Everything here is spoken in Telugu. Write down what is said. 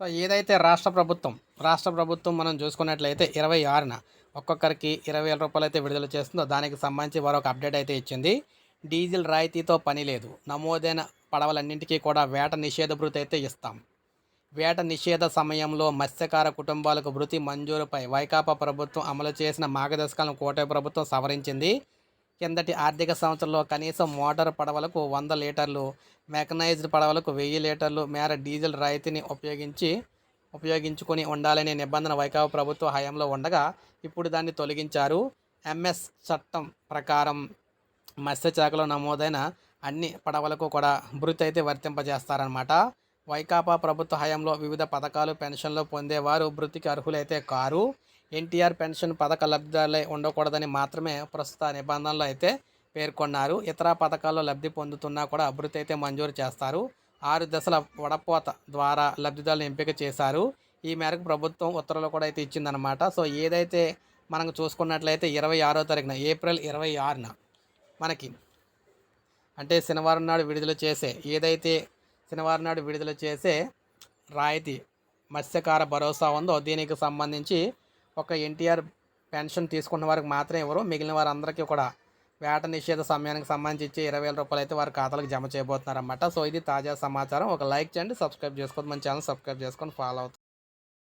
సో ఏదైతే రాష్ట్ర ప్రభుత్వం రాష్ట్ర ప్రభుత్వం మనం చూసుకున్నట్లయితే ఇరవై ఆరున ఒక్కొక్కరికి ఇరవై వేల రూపాయలు అయితే విడుదల చేస్తుందో దానికి సంబంధించి మరొక అప్డేట్ అయితే ఇచ్చింది. డీజిల్ రాయితీతో పని లేదు. నమోదైన పడవలన్నింటికీ కూడా వేట నిషేధ భృతి అయితే ఇస్తాం. వేట నిషేధ సమయంలో మత్స్యకార కుటుంబాలకు భృతి మంజూరుపై వైకాపా ప్రభుత్వం అమలు చేసిన మార్గదర్శకాలను కోట ప్రభుత్వం సవరించింది. కిందటి ఆర్థిక సంవత్సరంలో కనీసం మోటార్ పడవలకు వంద లీటర్లు మెకనైజ్డ్ పడవలకు వెయ్యి లీటర్లు మేర డీజిల్ రాయితీని ఉపయోగించి ఉపయోగించుకొని ఉండాలనే నిబంధన వైకాపా ప్రభుత్వ హయాంలో ఉండగా ఇప్పుడు దాన్ని తొలగించారు. ఎంఎస్ చట్టం ప్రకారం మత్స్యశాఖలో నమోదైన అన్ని పడవలకు కూడా భృతి అయితే వర్తింపజేస్తారనమాట వైకాపా ప్రభుత్వ హయాంలో వివిధ పథకాలు పెన్షన్లు పొందేవారు వృత్తికి అర్హులైతే కారు. ఎన్టీఆర్ పెన్షన్ పథక లబ్ధిదారులై ఉండకూడదని మాత్రమే ప్రస్తుత నిబంధనలు అయితే పేర్కొన్నారు. ఇతర పథకాల్లో లబ్ధి పొందుతున్నా కూడా అభివృద్ధి అయితే మంజూరు చేస్తారు. ఆరు దశల వడపోత ద్వారా లబ్ధిదారులు ఎంపిక చేశారు. ఈ మేరకు ప్రభుత్వం ఉత్తర్వులు కూడా అయితే ఇచ్చిందనమాట సో ఏదైతే మనం చూసుకున్నట్లయితే ఇరవై ఆరో తారీఖున ఏప్రిల్ ఇరవై ఆరున మనకి అంటే శనివారం నాడు విడుదల చేసే ఏదైతే శనివారం నాడు విడుదల చేసే రాయితీ మత్స్యకార భరోసా ఉందో దీనికి సంబంధించి ఒక ఎన్టీఆర్ పెన్షన్ తీసుకున్న వారికి మాత్రమే ఇవ్వరు. మిగిలిన వారందరికీ కూడా వేట నిషేధ సమయానికి సంబంధించి ఇచ్చే ఇరవై వేల రూపాయలు అయితే వారి ఖాతాలకు జమ చేయబోతున్నారన్నమాట. సో ఇది తాజా సమాచారం. ఒక లైక్ చేయండి సబ్స్క్రైబ్ చేసుకోండి మన ఛానల్ సబ్స్క్రైబ్ చేసుకొని ఫాలో అవుతుంది